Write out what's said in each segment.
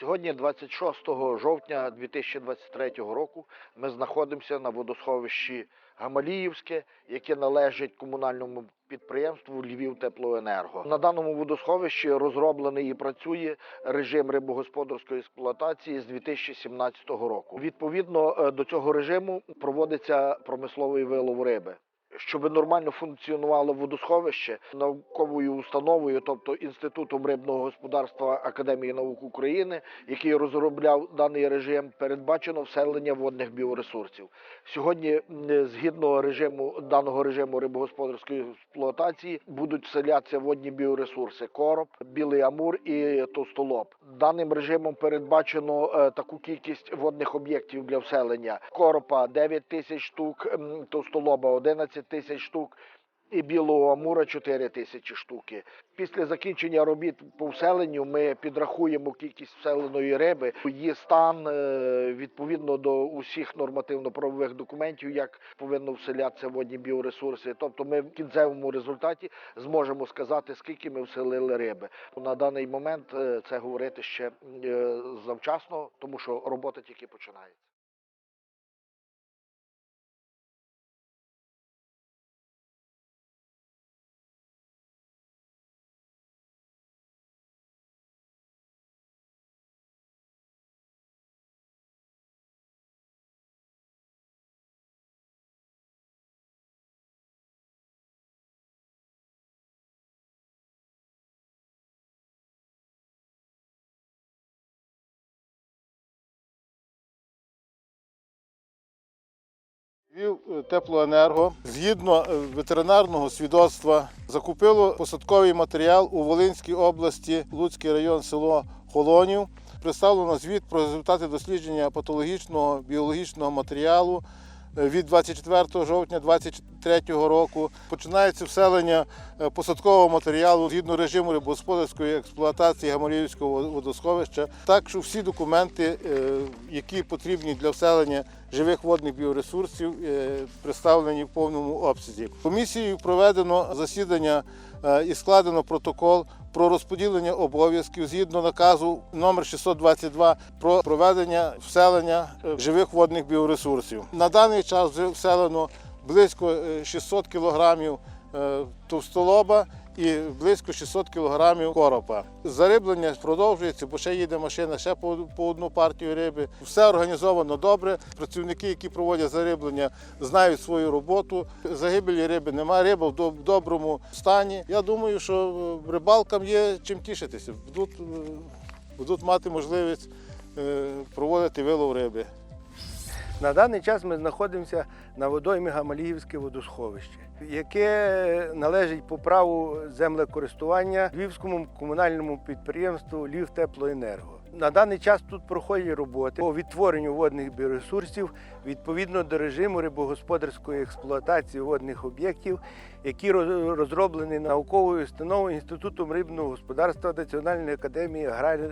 Сьогодні, 26 жовтня 2023 року, ми знаходимося на водосховищі Гамаліївське, яке належить комунальному підприємству Львів Теплоенерго. На даному водосховищі розроблений і працює режим рибогосподарської експлуатації з 2017 року. Відповідно е, до цього режиму проводиться промисловий вилов риби. Щоб нормально функціонувало водосховище науковою установою, тобто інститутом рибного господарства Академії наук України, який розробляв даний режим, передбачено вселення водних біоресурсів. Сьогодні, згідно режиму даного режиму рибогосподарської експлуатації, будуть вселятися водні біоресурси: короб, білий амур і товстолоб. Даним режимом передбачено е, таку кількість водних об'єктів для вселення: коропа 9 тисяч штук, товстолоба 11 тисяч штук. І білого амура 4 тисячі штуки. Після закінчення робіт по вселенню ми підрахуємо кількість вселеної риби, її стан е, відповідно до усіх нормативно-правових документів, як повинно вселятися водні біоресурси. Тобто, ми в кінцевому результаті зможемо сказати, скільки ми вселили риби. На даний момент е, це говорити ще е, завчасно, тому що робота тільки починається. Теплоенерго згідно е, ветеринарного свідоцтва закупило посадковий матеріал у Волинській області, Луцький район, село Холонів. Представлено звіт про результати дослідження патологічного біологічного матеріалу е, від 24 жовтня 2023 року. Починається вселення е, посадкового матеріалу згідно режиму рибогосподарської експлуатації Гамаліївського водосховища. Так що всі документи, е, які потрібні для вселення живих водних біоресурсів, е, представлені в повному обсязі. Комісією проведено засідання і складено протокол про розподілення обов'язків згідно наказу номер 622 про проведення вселення е, живих водних біоресурсів. На даний час вже вселено близько е, 600 кілограмів е, товстолоба і близько 600 кілограмів коропа. Зариблення продовжується, бо ще їде машина, ще по, одну партію риби. Все організовано добре. Працівники, які проводять зариблення, знають свою роботу. Загибелі риби немає, риба в доброму стані. Я думаю, що е, рибалкам є чим тішитися. Будуть, е, будуть мати можливість е, проводити вилов риби. На даний час ми знаходимося на водоймі Гамаліївське водосховище, яке належить по праву землекористування Львівському комунальному підприємству Львівтеплоенерго. На даний час тут проходять роботи по відтворенню водних біоресурсів відповідно до режиму рибогосподарської експлуатації водних об'єктів, які роз- розроблені науковою установою Інститутом рибного господарства Національної академії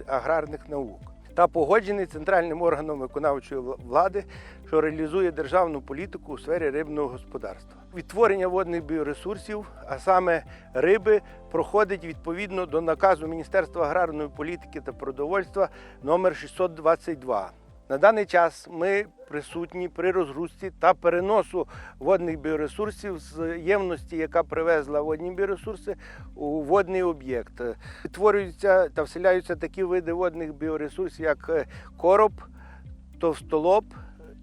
аграрних наук та погоджений центральним органом виконавчої влади, що реалізує державну політику у сфері рибного господарства. Відтворення водних біоресурсів, а саме риби, проходить відповідно до наказу Міністерства аграрної політики та продовольства номер 622. На даний час ми присутні при розгрузці та переносу водних біоресурсів з ємності, яка привезла водні біоресурси, у водний об'єкт. Відтворюються та вселяються такі види водних біоресурсів, як е, короб, товстолоб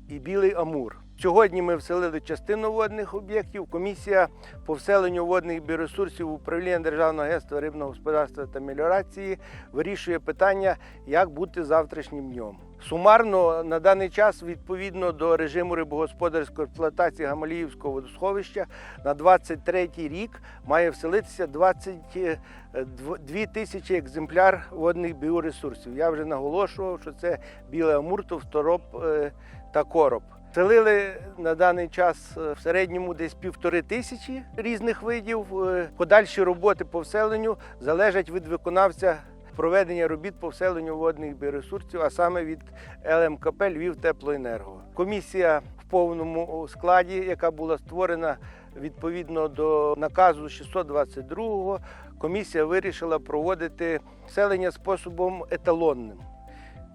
і білий амур. Сьогодні ми вселили частину водних об'єктів. Комісія по вселенню водних біоресурсів управління Державного агентства рибного господарства та меліорації вирішує питання, як бути завтрашнім днем. Сумарно на даний час, відповідно до режиму рибогосподарської експлуатації Гамаліївського водосховища, на 23 рік має вселитися 22 тисячі екземпляр водних біоресурсів. Я вже наголошував, що це білий амур, товстороб е, та короб. Селили на даний час е, в середньому десь півтори тисячі різних видів. Е, Подальші роботи по вселенню залежать від виконавця проведення робіт по вселенню водних біоресурсів, а саме від ЛМКП Львів Теплоенерго. Комісія в повному складі, яка була створена відповідно до наказу 622-го, комісія вирішила проводити вселення способом еталонним.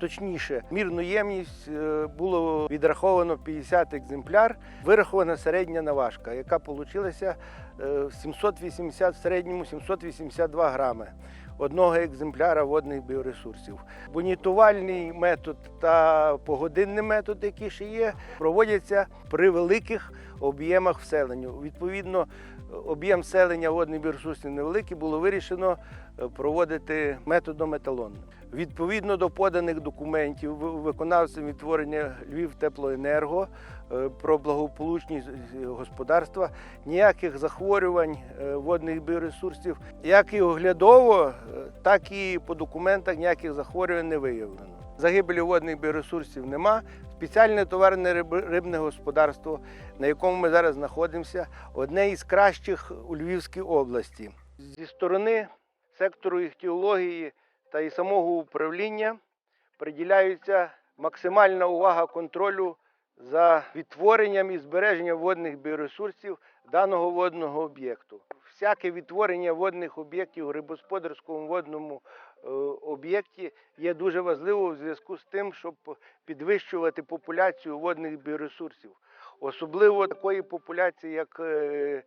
точніше, мірну ємність е, було відраховано 50 екземпляр, вирахована середня наважка, яка вийшла 780 в середньому 782 грами одного екземпляра водних біоресурсів. Бонітувальний метод та погодинний метод, які ще є, проводяться при великих об'ємах вселення. Відповідно, об'єм вселення водних біоресурсів невеликий, було вирішено е, проводити методом еталон. Відповідно до поданих документів ви- виконавцем відтворення Львів теплоенерго е, про благополучність е, господарства ніяких захворювань е, водних біоресурсів, як і оглядово, так і по документах ніяких захворювань не виявлено. Загибелі водних біоресурсів нема. Спеціальне товарне рибне господарство, на якому ми зараз знаходимося, одне із кращих у Львівській області. Зі сторони сектору іхтіології та і самого управління приділяється максимальна увага контролю за відтворенням і збереженням водних біоресурсів даного водного об'єкту. Всяке відтворення водних об'єктів у рибосподарському водному е, об'єкті є дуже важливо в зв'язку з тим, щоб підвищувати популяцію водних біоресурсів, особливо такої популяції, як е,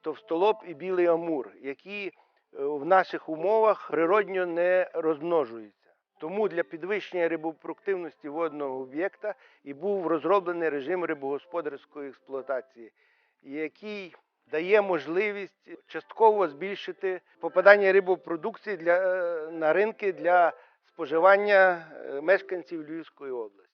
товстолоб і білий амур, які в наших умовах природньо не розмножуються. Тому для підвищення рибопродуктивності водного об'єкта і був розроблений режим рибогосподарської експлуатації, який дає можливість частково збільшити попадання рибопродукції для, е, на ринки для споживання е, мешканців Львівської області.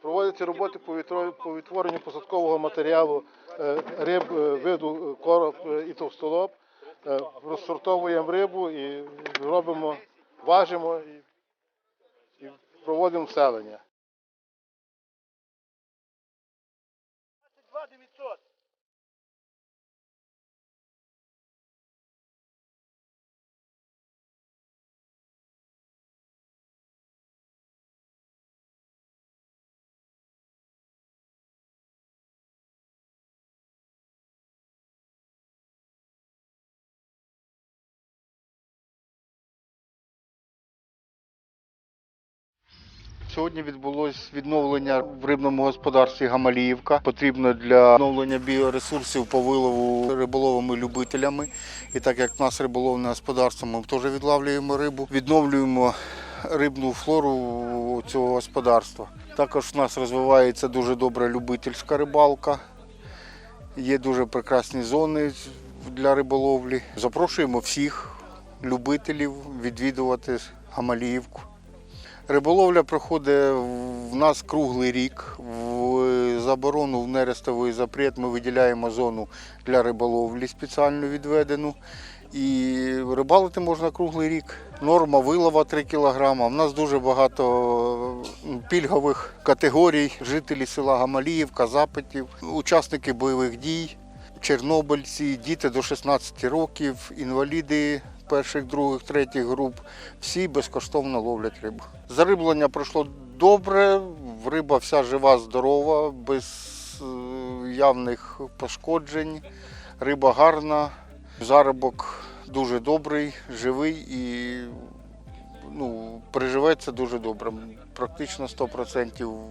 Проводяться роботи по відтворенню посадкового матеріалу е, риб е, виду е, короб і товстолоб. Розсортовуємо рибу і робимо, важимо і проводимо вселення. Сьогодні відбулось відновлення в рибному господарстві Гамаліївка. Потрібно для відновлення біоресурсів по вилову риболовими любителями. І так як в нас риболовне господарство, ми теж відлавлюємо рибу, відновлюємо рибну флору цього господарства. Також в нас розвивається дуже добра любительська рибалка. Є дуже прекрасні зони для риболовлі. Запрошуємо всіх любителів відвідувати Гамаліївку. Риболовля проходить в нас круглий рік. В заборону в нерестовий запрет ми виділяємо зону для риболовлі спеціально відведену. І рибалити можна круглий рік. Норма вилова 3 кг. У нас дуже багато пільгових категорій. Жителі села Гамаліївка, запитів, учасники бойових дій, чорнобильці, діти до 16 років, інваліди перших, других, третіх груп. Всі безкоштовно ловлять рибу. Зариблення пройшло добре, риба вся жива, здорова, без е, явних пошкоджень. Риба гарна, заробок дуже добрий, живий і ну, переживеться дуже добре. Практично 100%.